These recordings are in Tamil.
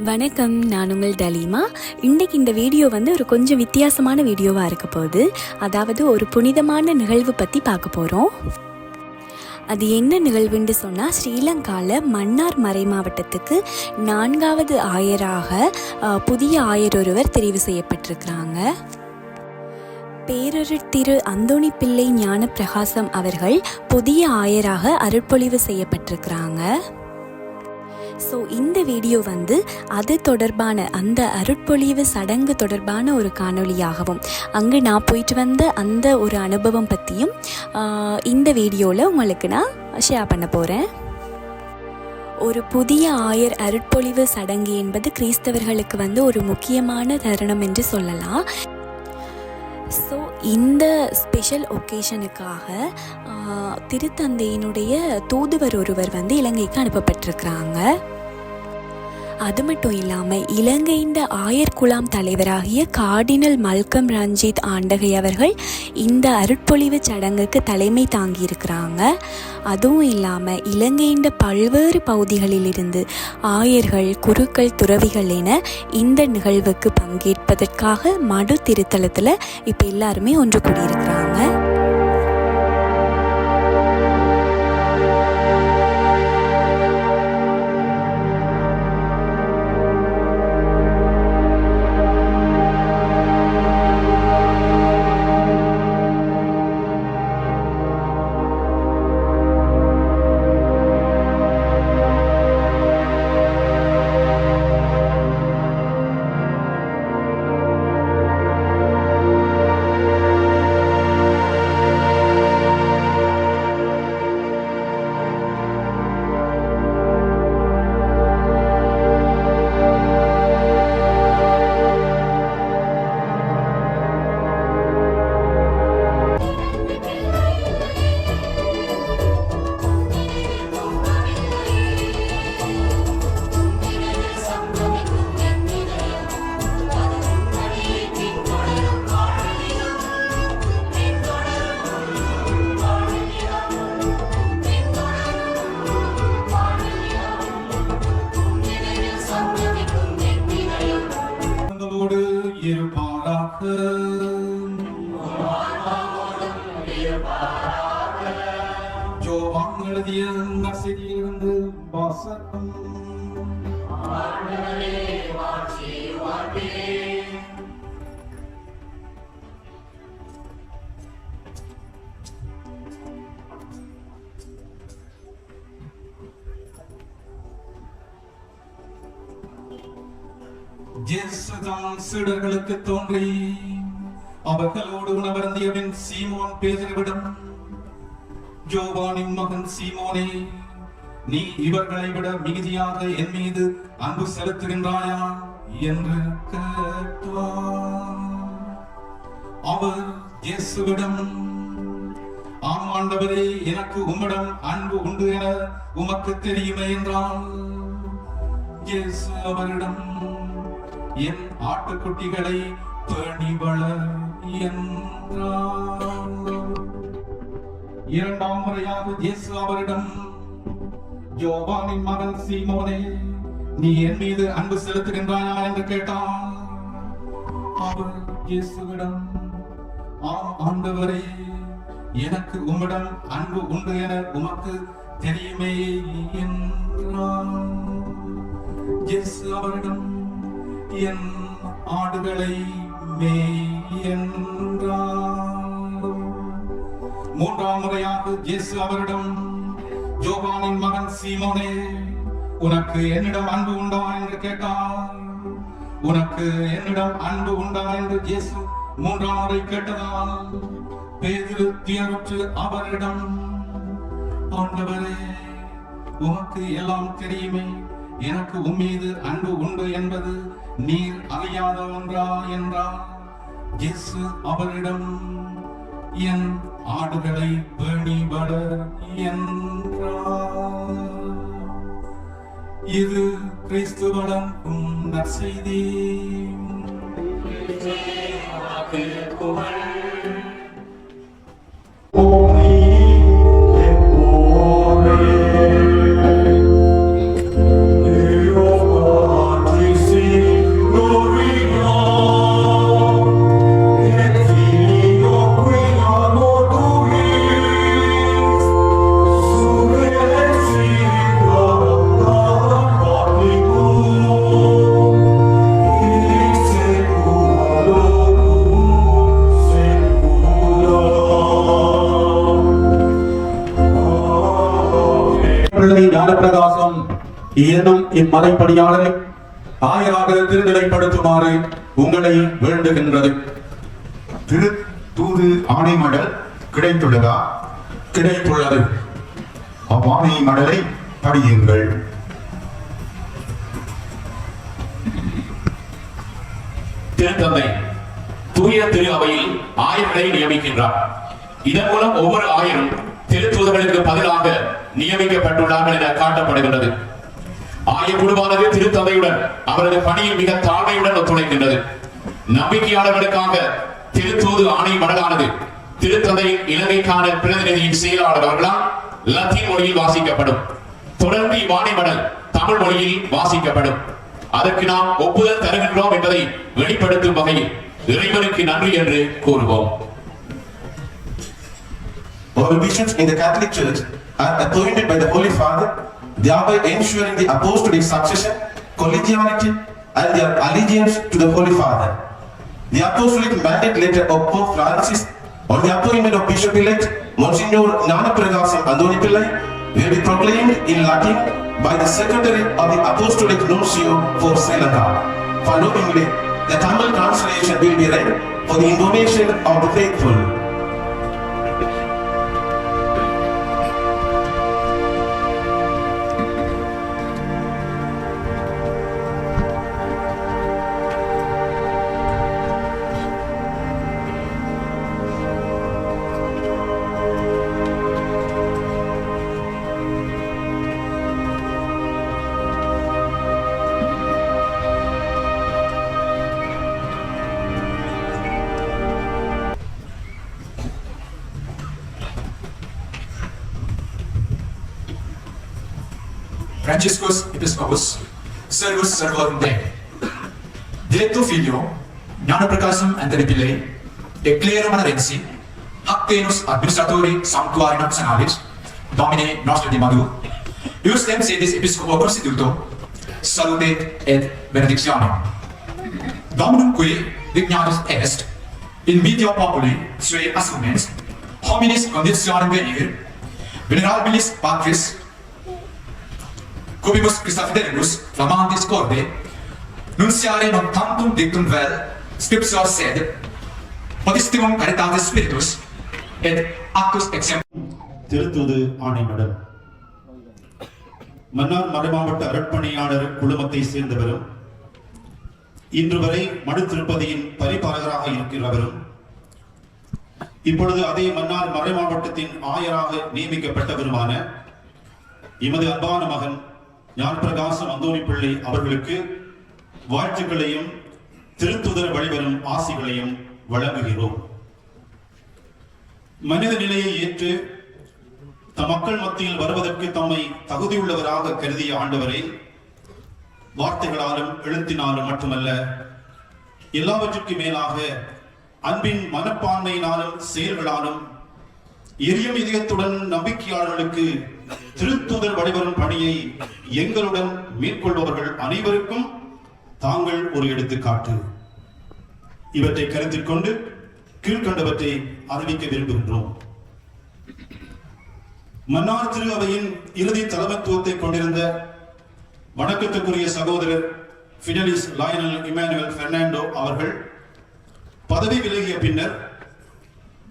வணக்கம் நான் உங்கள் டலீமா. இன்றைக்கி இந்த வீடியோ வந்து ஒரு கொஞ்சம் வித்தியாசமான வீடியோவாக இருக்க போகுது. அதாவது ஒரு புனிதமான நிகழ்வு பற்றி பார்க்க போகிறோம் அது என்ன நிகழ்வுன்னு சொன்னால் ஸ்ரீலங்காவில் மன்னார் மறை மாவட்டத்துக்கு நான்காவது ஆயராக புதிய ஆயர் ஒருவர் தெரிவு செய்யப்பட்டிருக்கிறாங்க. பேரொரு திரு அந்தோணி பிள்ளை ஞான பிரகாசம் அவர்கள் புதிய ஆயராக அருட்பொழிவு செய்யப்பட்டிருக்கிறாங்க. ஸோ இந்த வீடியோ வந்து அது தொடர்பான அந்த அருட்பொழிவு சடங்கு தொடர்பான ஒரு காணொளியாகவும் அங்கே நான் போயிட்டு வந்த அந்த ஒரு அனுபவம் பற்றியும் இந்த வீடியோவில் உங்களுக்கு நான் ஷேர் பண்ண போகிறேன் ஒரு புதிய ஆயர் அருட்பொழிவு சடங்கு என்பது கிறிஸ்தவர்களுக்கு வந்து ஒரு முக்கியமான தருணம் என்று சொல்லலாம். ஸோ இந்த ஸ்பெஷல் ஒகேஷனுக்காக திருத்தந்தையினுடைய தூதுவர் ஒருவர் வந்து இலங்கைக்கு அனுப்பப்பட்டிருக்கிறாங்க. அது மட்டும் இல்லாமல் இலங்கையின் ஆயர் குலாம் தலைவராகிய கார்டினல் மல்கம் ரஞ்சித் ஆண்டகை அவர்கள் இந்த அருட்பொழிவு சடங்குக்கு தலைமை தாங்கியிருக்கிறாங்க. அதுவும் இல்லாமல் இலங்கையின் பல்வேறு பகுதிகளிலிருந்து ஆயர்கள் குருக்கள் துறவிகள் என இந்த நிகழ்வுக்கு பங்கேற்பதற்காக மடு திருத்தலத்தில் இப்போ எல்லாருமே ஒன்று கூடியிருக்கிறாங்க. சீடர்களுக்கு தோன்றி அவர்களோடு உணவருந்தியவன் சீமோன் பேதரிவிடம் ஜோவானின் மகன் சீமோனே நீ இவர்களை விட மிகுதியாக என் மீது அன்பு செலுத்துகின்றாயா? என்று கேட்டார் அவர் இயேசுவிடம் ஆம் ஆண்டவரே எனக்கு உம்மிடம் அன்பு உண்டு என உமக்கு தெரியுமே என்றால் இயேசு அவரிடம் என் ஆட்டுக்குட்டிகளை பேணி வளர் என்றார் இரண்டாம் முறையாக இயேசு அவரிடம் யோவானின் மகன் சீமோனே நீ என் மீது அன்பு செலுத்துகின்றாயா என்று கேட்டான். அவர் இயேசுவிடம் ஆம் ஆண்டவரே எனக்கு உம்மிடம் அன்பு உண்டு என உமக்கு தெரியுமே என்றான். இயேசு அவரிடம் என் ஆடுகளை மூன்றாம் முறையாக இயேசு அவரிடம் ஜோபானின் மகன் சீமோனே உனக்கு என்னிடம் அன்பு உண்டா? என்று கேட்டார். உனக்கு என்னிடம் அன்பு உண்டா? என்று இயேசு மூன்றாம் முறை கேட்டதால் பேதிரு துயருற்று அவரிடம் ஆண்டவரே உமக்கு எல்லாம் தெரியுமே எனக்கு உம்மீது அன்பு உண்டு என்பது நீர் அறியாத ஒன்றா என்றார் இயேசு அவரிடம் என் ஆடுகளை பேணி என்றார் இது கிறிஸ்துவடம் நற்செய்தி எனும் இம்மறைப்படியாளரை ஆயராக திருநிலைப்படுத்துமாறு உங்களை வேண்டுகின்றது. திரு தூது ஆணை மடல் கிடைத்துள்ளதா? கிடைத்துள்ளது. அவ்வாணை மடலை படியுங்கள். திருத்தந்தை தூய திரு அவையில் ஆயர்களை நியமிக்கின்றார். இதன் மூலம் ஒவ்வொரு ஆயரும் திருத்தூதர்களுக்கு பதிலாக நியமிக்கப்பட்டுள்ளார்கள் என காட்டப்படுகின்றது. ஆய குழுவானது திருத்தந்தையுடன் அவரது பணியில் மிக தாழ்மையுடன் ஒத்துழைக்கின்றது. நம்பிக்கையாளர்களுக்காக திருத்தூது ஆணை மடலானது. திருத்தந்தையின் இலங்கைக்கான பிரதிநிதியின் செயலாளர் அவர்களால் லத்தீன் மொழியில் வாசிக்கப்படும். தொடர்ந்து இவ்வாணை மடல் தமிழ் மொழியில் வாசிக்கப்படும். அதற்கு நாம் ஒப்புதல் தருகின்றோம் என்பதை வெளிப்படுத்தும் வகையில் இறைவனுக்கு நன்றி என்று கூறுவோம். ஒரு bishops in the Catholic Church are appointed by the Holy Father, thereby ensuring the apostolic succession, collegiality, and their allegiance to the Holy Father. The apostolic mandate letter of Pope Francis on the appointment of Bishop-elect Monsignor Nana Gnanapragasam Andoni Pillai will be proclaimed in Latin by the Secretary of the Apostolic Nuncio for Sri Lanka. Followingly, the Tamil translation will be read for the information of the faithful. Franciscus Episcopus Servus Servorum Dei. Diretto figlio, Gnana Prakasam Anthony Pillai, e clero manarensi, hac tenus administratori sanctuari nationalis, Domine nostri di Madu, ius tem sedis episcopo constituto, salute et benedictionem. Dominum qui dignatus est, in medio populi sui assumens, hominis conditionem venir, venerabilis patris Cubibus Christa Fidelibus, flamantis corde, nunciare non tantum dictum vel, scriptio sed, potissimum caritatis spiritus, et actus exemplum திருத்தூது ஆணைமடல். Mannar மறைமாவட்ட அருட்பணியாளர் குழுமத்தை சேர்ந்தவரும் இன்று வரை மடு திருப்பதியின் பரிபாலகராக இருக்கிறவரும் இப்பொழுது அதே மன்னார் மறைமாவட்டத்தின் ஆயராக நியமிக்கப்பட்டவருமான எமது அன்பான மகன் ஞானப்பிரகாசம் அந்தோணி பிள்ளை அவர்களுக்கு வாழ்த்துக்களையும் திருத்துதல் வழிவரும் ஆசிகளையும் வழங்குகிறோம். மனித நிலையை ஏற்று தம் மக்கள் மத்தியில் வருவதற்கு தம்மை தகுதியுள்ளவராக கருதிய ஆண்டவரை வார்த்தைகளாலும் எழுத்தினாலும் மட்டுமல்ல எல்லாவற்றுக்கு மேலாக அன்பின் மனப்பான்மையினாலும் செயல்களாலும் எரியும் இதயத்துடன் நம்பிக்கையாளர்களுக்கு திருத்துதர் வழிவரும் பணியை எங்களுடன் மேற்கொள்பவர்கள் அனைவருக்கும் தாங்கள் ஒரு எடுத்துக்காட்டு. இவற்றை கருத்தில் கொண்டு கீழ்கண்டவற்றை அறிவிக்க விரும்புகின்றோம். மன்னார் திரு அவையின் இறுதி தலைமைத்துவத்தை கொண்டிருந்த வணக்கத்துக்குரிய சகோதரர் பிடலிஸ் லாயனல் இமானுவல் பெர்னாண்டோ அவர்கள் பதவி விலகிய பின்னர்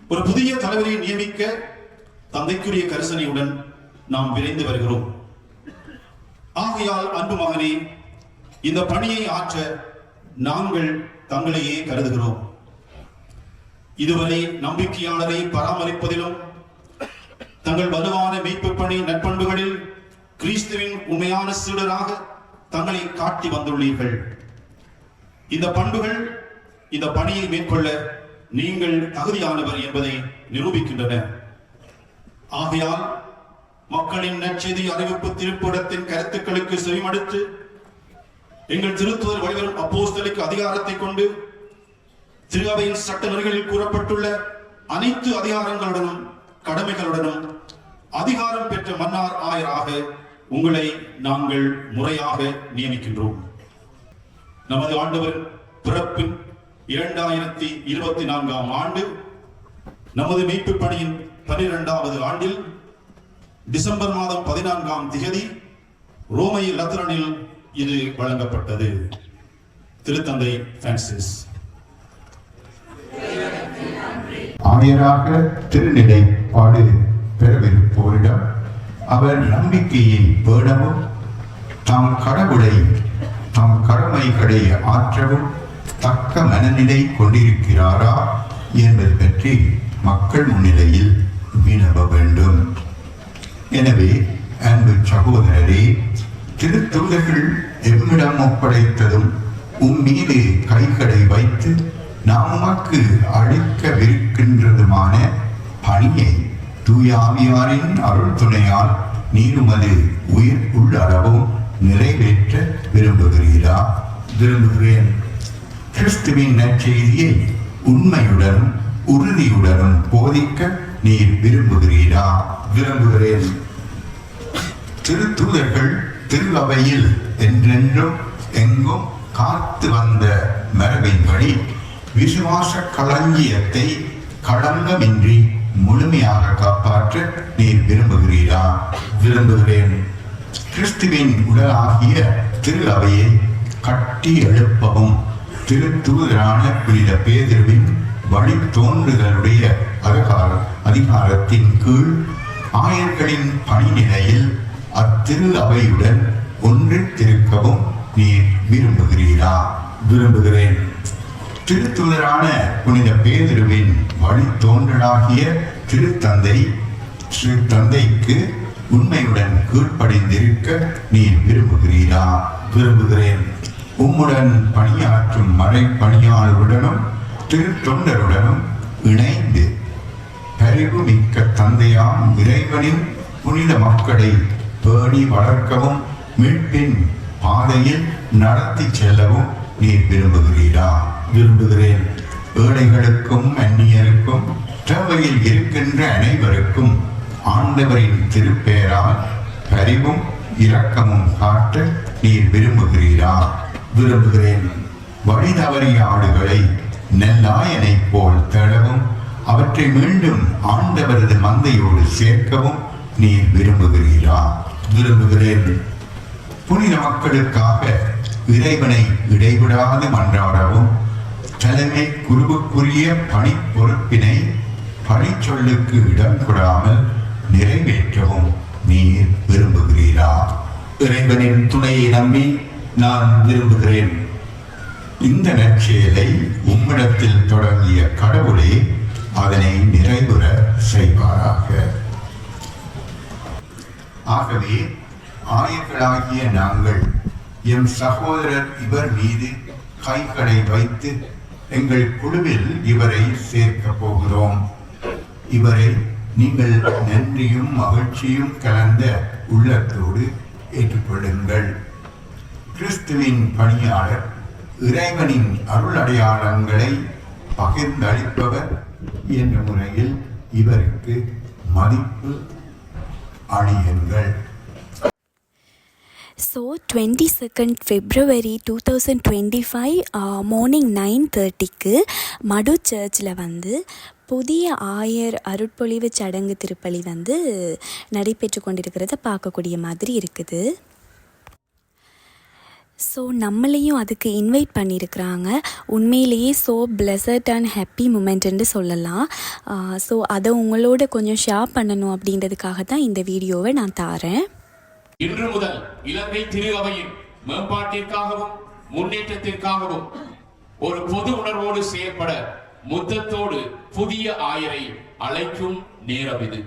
ஒரு புதிய தலைவரை நியமிக்க தந்தைக்குரிய கரிசனையுடன் நாம் விரைந்து வருகிறோம். ஆகையால் அன்பு மகனே இந்த பணியை ஆற்ற நாங்கள் தங்களையே கருதுகிறோம். இதுவரை நம்பிக்கையாளரை பராமரிப்பதிலும் தங்கள் வலுவான மீட்பு பணி நற்பண்புகளில் கிறிஸ்துவின் உண்மையான சீடராக தங்களை காட்டி வந்துள்ளீர்கள். இந்த பண்புகள் இந்த பணியை மேற்கொள்ள நீங்கள் தகுதியானவர் என்பதை நிரூபிக்கின்றன. ஆகையால் மக்களின் நற்செய்தி அறிவிப்பு திருப்பிடத்தின் கருத்துக்களுக்கு செவிமடுத்து எங்கள் திருத்துவர் வழிவரும் அப்போஸ்தலுக்கு அதிகாரத்தை கொண்டு திருவையின் சட்ட நெறிகளில் கூறப்பட்டுள்ள அனைத்து அதிகாரங்களுடனும் கடமைகளுடனும் அதிகாரம் பெற்ற மன்னார் ஆயராக உங்களை நாங்கள் முறையாக நியமிக்கின்றோம். நமது ஆண்டவர் பிறப்பின் இரண்டாயிரத்தி இருபத்தி நான்காம் ஆண்டு நமது மீட்பு பணியின் பனிரெண்டாவது ஆண்டில் டிசம்பர் மாதம் பதினான்காம் திகதி ரோமை லத்திரனில் இது வழங்கப்பட்டது. திருத்தந்தை பிரான்சிஸ் ஆயராக திருநிலைப்பாடு பெறவிருப்போரிடம் அவர் நம்பிக்கையை பேணவும் தாம் கடவுளை தாம் கடமைகளை ஆற்றவும் தக்க மனநிலை கொண்டிருக்கிறாரா என்பது பற்றி மக்கள் முன்னிலையில் வினவ வேண்டும். எனவே அன்பு சகோதரரே திருத்தூதர்கள் எம்மிடம் ஒப்படைத்ததும் உம் மீது கைகளை வைத்து நாம் உமக்கு பணியை தூயாவியாரின் அருள் துணையால் நீருமது உயிர் உள்ளளவும் நிறைவேற்ற விரும்புகிறீரா? விரும்புகிறேன். கிறிஸ்துவின் நற்செய்தியை உண்மையுடனும் உறுதியுடனும் போதிக்க நீர் விரும்புகிறீரா? விரும்புகிறேன். திருத்தூதர்கள் திருலவையில் என்றென்றும் எங்கும் காத்து வந்த மரபின்படி விசுவாச களஞ்சியத்தை களங்கமின்றி முழுமையாக காப்பாற்ற நீர் விரும்புகிறீரா? விரும்புகிறேன். கிறிஸ்துவின் உடலாகிய திரு அவையை கட்டி எழுப்பவும் திருத்தூதரான புனித பேதிருவின் வழித்தோன்றுதலுடைய அதிகார அதிகாரத்தின் கீழ் ஆயர்களின் பணி நிலையில் அத்திரு அவையுடன் ஒன்றித்திருக்கவும் நீர் விரும்புகிறீரா? விரும்புகிறேன். திருத்துதரான புனித பேதிருவின் வழித்தோன்றலாகிய திருத்தந்தை திருத்தந்தைக்கு தந்தைக்கு உண்மையுடன் கீழ்ப்படைந்திருக்க நீர் விரும்புகிறீரா? விரும்புகிறேன். உம்முடன் பணியாற்றும் மழை பணியாளருடனும் திருத்தொண்டருடனும் இணைந்து கருவுமிக்க யாம் இறைவனின் புனித மக்களை பேணி வளர்க்கவும் மீட்பின் பாதையில் நடத்தி செல்லவும் நீர் விரும்புகிறீரா? விரும்புகிறேன். ஏழைகளுக்கும் அந்நியருக்கும் தேவையில் இருக்கின்ற அனைவருக்கும் ஆண்டவரின் திருப்பேரால் பரிவும் இரக்கமும் காட்ட நீர் விரும்புகிறீரா? விரும்புகிறேன். வழி தவறிய ஆடுகளை நெல்லாயனைப் போல் தேடவும் அவற்றை மீண்டும் ஆண்டவரது மந்தையோடு சேர்க்கவும் நீ விரும்புகிறீரா? விரும்புகிறேன். புனித மக்களுக்காக இறைவனை இடைவிடாது மன்றாடவும் தலைமை குருவுக்குரிய பணி பொறுப்பினை பணிச்சொல்லுக்கு இடம் கொடாமல் நிறைவேற்றவும் நீர் விரும்புகிறீரா? இறைவனின் துணையை நம்பி நான் விரும்புகிறேன். இந்த நற்செயலை உம்மிடத்தில் தொடங்கிய கடவுளே அதனை நிறைவுற செய்வாராக. ஆகவே ஆயர்களாகிய நாங்கள் எம் சகோதரர் இவர் மீது கைகளை வைத்து எங்கள் குழுவில் இவரை சேர்க்கப் போகிறோம். இவரை நீங்கள் நன்றியும் மகிழ்ச்சியும் கலந்த உள்ளத்தோடு ஏற்றுக்கொள்ளுங்கள். கிறிஸ்துவின் பணியாளர் இறைவனின் அருள் அடையாளங்களை பகிர்ந்தளிப்பவர் என்ற முறையில் இவருக்கு மதிப்பு அழியுங்கள் so twenty second February two thousand twenty five morning nine தேர்ட்டிக்கு மடு சர்ச்சில் வந்து புதிய ஆயர் அருட்பொழிவு சடங்கு திருப்பலி வந்து நடைபெற்று கொண்டிருக்கிறத பார்க்கக்கூடிய மாதிரி இருக்குது. ஸோ நம்மளையும் அதுக்கு இன்வைட் பண்ணியிருக்கிறாங்க உண்மையிலேயே ஸோ பிளஸட் அண்ட் ஹாப்பி மூமெண்ட்னு சொல்லலாம். ஸோ அதை உங்களோட கொஞ்சம் ஷேர் பண்ணணும் அப்படின்றதுக்காக தான் இந்த வீடியோவை நான் தாரேன் இன்று முதல் இலங்கை திரு அவையின் மேம்பாட்டிற்காகவும் முன்னேற்றத்திற்காகவும் ஒரு பொது உணர்வோடு செயற்பட முத்தத்தோடு புதிய ஆயரை அழைக்கும் நேரம் இது.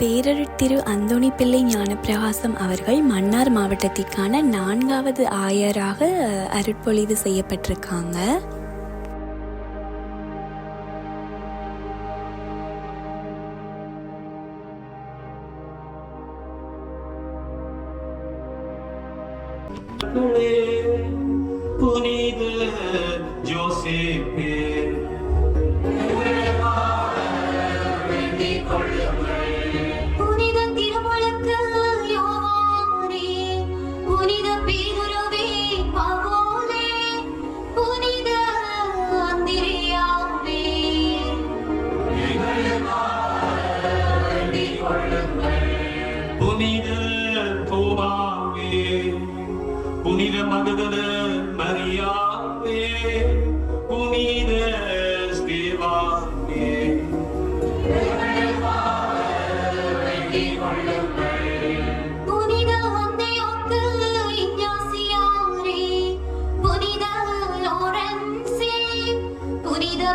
பேரருட் திரு அந்தோணி பிள்ளை ஞானப்பிரகாசம் அவர்கள் மன்னார் மாவட்டத்திற்கான நான்காவது ஆயராக அருட்பொழிவு செய்யப்பட்டிருக்காங்க. புனித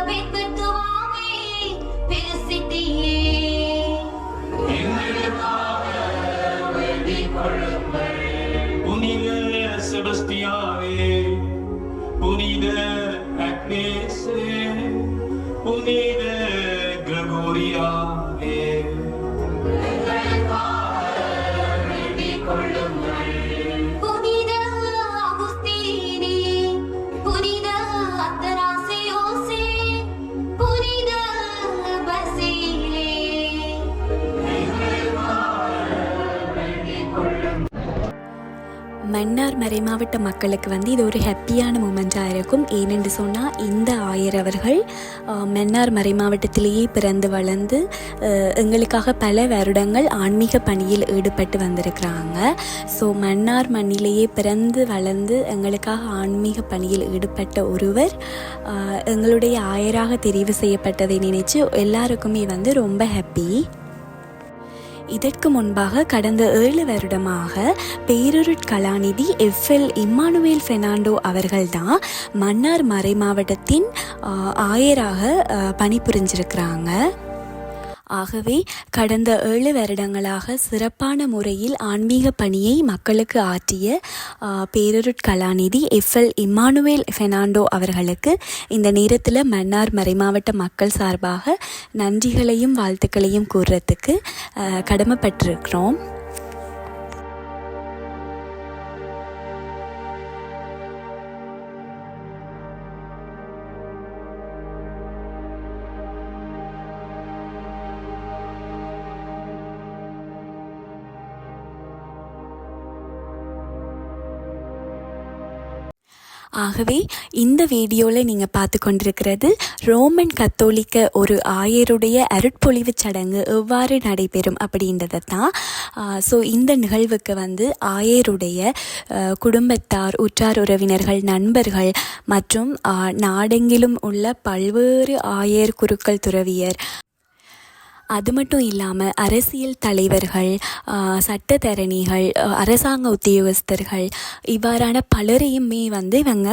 புனித மன்னார் மறைமாவட்ட மக்களுக்கு வந்து இது ஒரு ஹாப்பியான மூமெண்ட்டாக இருக்கும். ஏனென்று சொன்னால் இந்த ஆயர் அவர்கள் மன்னார் மன்னார் மறைமாவட்டத்திலேயே பிறந்து வளர்ந்து எங்களுக்காக பல வருடங்கள் ஆன்மீக பணியில் ஈடுபட்டு வந்திருக்கிறாங்க. ஸோ மன்னார் மண்ணிலேயே பிறந்து வளர்ந்து எங்களுக்காக ஆன்மீக பணியில் ஈடுபட்ட ஒருவர் எங்களுடைய ஆயராக தெரிவு செய்யப்பட்டதை நினைச்சு எல்லாருக்குமே வந்து ரொம்ப ஹாப்பி இதற்கு முன்பாக கடந்த ஏழு வருடமாக பேரூருட் கலாநிதி எஃப்எல் இம்மானுவேல் ஃபெர்னாண்டோ அவர்கள்தான் மன்னார் மறை மாவட்டத்தின் ஆயராக பணிபுரிஞ்சிருக்கிறாங்க. ஆகவே கடந்த ஏழு வருடங்களாக சிறப்பான முறையில் ஆன்மீக பணியை மக்களுக்கு ஆற்றிய பேரருட்கலாநிதி பேரருட் கலாநிதி எஃப்எல் இம்மானுவேல் ஃபெனாண்டோ அவர்களுக்கு இந்த நேரத்தில் மன்னார் மறைமாவட்ட மக்கள் சார்பாக நன்றிகளையும் வாழ்த்துக்களையும் கூறுறதுக்கு கடமைப்பட்டிருக்கிறோம். ஆகவே இந்த வீடியோவில் நீங்கள் பார்த்து கொண்டிருக்கிறது ரோமன் கத்தோலிக்க ஒரு ஆயருடைய அருட்பொழிவு சடங்கு எவ்வாறு நடைபெறும் அப்படின்றத தான் ஸோ இந்த நிகழ்வுக்கு வந்து ஆயருடைய குடும்பத்தார் உற்றார் உறவினர்கள் நண்பர்கள் மற்றும் நாடெங்கிலும் உள்ள பல்வேறு ஆயர் குருக்கள் துறவியர் அது மட்டும் இல்லாமல் அரசியல் தலைவர்கள் சட்டத்தரணிகள் அரசாங்க உத்தியோகஸ்தர்கள் இவ்வாறான பலரையுமே வந்து இவங்க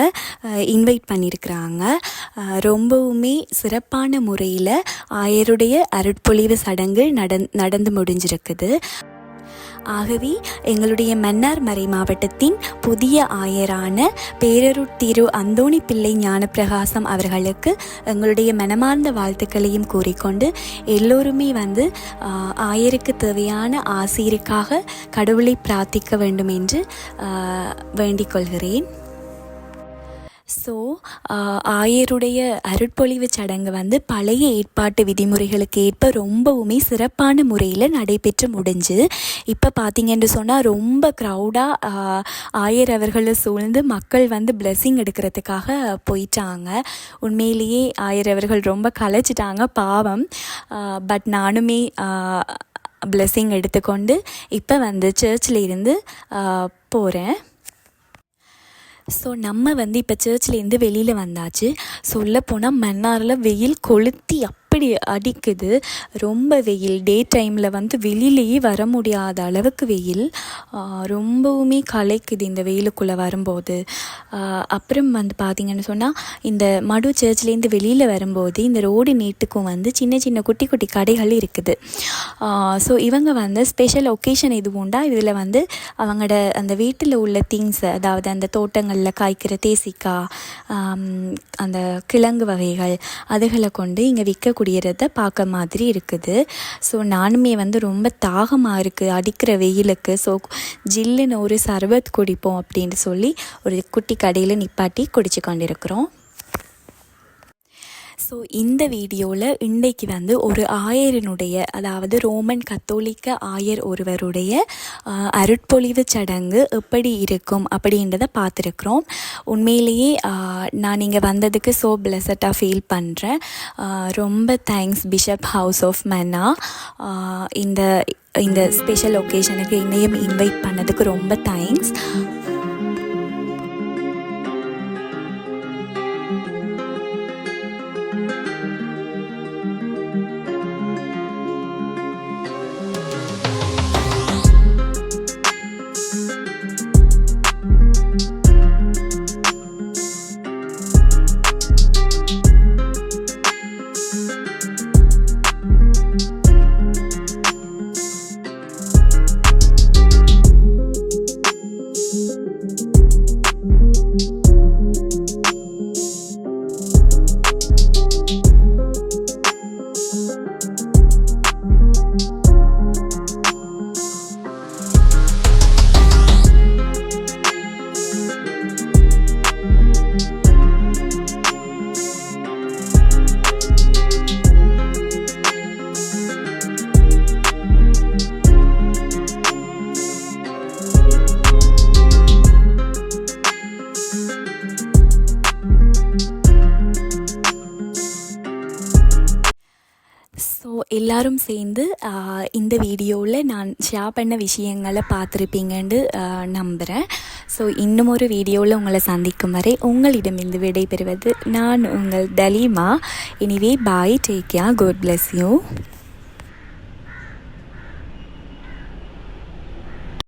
இன்வைட் பண்ணியிருக்கிறாங்க ரொம்பவுமே சிறப்பான முறையில் ஆயருடைய அருட்பொழிவு சடங்கு நடந் நடந்து முடிஞ்சிருக்குது. ஆகவே எங்களுடைய மன்னார் மறை மாவட்டத்தின் புதிய ஆயரான பேரருட் திரு அந்தோணி பிள்ளை ஞானப்பிரகாசம் அவர்களுக்கு எங்களுடைய மனமார்ந்த வாழ்த்துக்களையும் கூறிக்கொண்டு எல்லோருமே வந்து ஆயருக்கு தேவையான ஆசிரியருக்காக கடவுளை பிரார்த்திக்க வேண்டும் என்று வேண்டிக் கொள்கிறேன். ஸோ ஆயருடைய அருட்பொழிவு சடங்கு வந்து பழைய ஏற்பாட்டு விதிமுறைகளுக்கு ஏற்ப ரொம்பவுமே சிறப்பான முறையில் நடைபெற்று முடிஞ்சு இப்போ பார்த்தீங்கன்னு சொன்னால் ரொம்ப க்ரௌடாக ஆயர் அவர்களை சூழ்ந்து மக்கள் வந்து பிளெஸ்ஸிங் எடுக்கிறதுக்காக போயிட்டாங்க. உண்மையிலேயே ஆயர் அவர்கள் ரொம்ப கலைச்சிட்டாங்க பாவம். பட் நானுமே பிளெஸ்ஸிங் எடுத்துக்கொண்டு இப்போ வந்து சர்ச்சில் இருந்து போகிறேன் ஸோ நம்ம வந்து இப்போ சர்ச்சிலேருந்து வெளியில் வந்தாச்சு. சொல்லப்போனால் மன்னாரில் வெயில் கொளுத்தி அப்படி அடிக்குது. ரொம்ப வெயில். டே டைமில் வந்து வெளியிலேயே வர முடியாத அளவுக்கு வெயில். ரொம்பவுமே கலைக்குது இந்த வெயிலுக்குள்ளே வரும்போது. அப்புறம் வந்து பார்த்திங்கன்னு சொன்னால் இந்த மடு சர்ச்லேருந்து வெளியில் வரும்போது இந்த ரோடு நீட்டுக்கும் வந்து சின்ன சின்ன குட்டி குட்டி கடைகள் இருக்குது. ஸோ இவங்க வந்து ஸ்பெஷல் ஒகேஷன் எது உண்டா? இதில் வந்து அவங்களோட அந்த வீட்டில் உள்ள திங்ஸ் அதாவது அந்த தோட்டங்களில் காய்க்கிற தேசிக்காய் அந்த கிழங்கு வகைகள் அதுகளை கொண்டு இங்கே விற்க விற்கக்கூடியதை பார்க்க மாதிரி இருக்குது. ஸோ நானுமே வந்து ரொம்ப தாகமாக இருக்குது அடிக்கிற வெயிலுக்கு. ஸோ ஜில்லுன்னு ஒரு சர்பத் குடிப்போம் அப்படின்னு சொல்லி ஒரு குட்டி கடையில் நிப்பாட்டி குடிச்சு கொண்டிருக்கிறோம். ஸோ இந்த வீடியோவில் இன்றைக்கு வந்து ஒரு ஆயரினுடைய அதாவது ரோமன் கத்தோலிக்க ஆயர் ஒருவருடைய அருட்பொழிவு சடங்கு எப்படி இருக்கும் அப்படின்றத பார்த்துருக்குறோம். உண்மையிலேயே நான் இங்கே வந்ததுக்கு ஸோ பிளஸட்டாக ஃபீல் பண்ணுறேன் ரொம்ப thanks bishop house of Manna இந்த இந்த ஸ்பெஷல் ஒகேஷனுக்கு என்னையும் இன்வைட் பண்ணதுக்கு ரொம்ப தேங்க்ஸ் எல்லாரும் சேர்ந்து இந்த வீடியோவில் நான் ஷேர் பண்ண விஷயங்களை பார்த்துருப்பீங்கன்னு நம்புகிறேன் ஸோ இன்னும் ஒரு வீடியோவில் உங்களை சந்திக்கும் வரை உங்களிடமிருந்து விடைபெறுவது நான் உங்கள் Thaleema. Anyway bye take care God bless you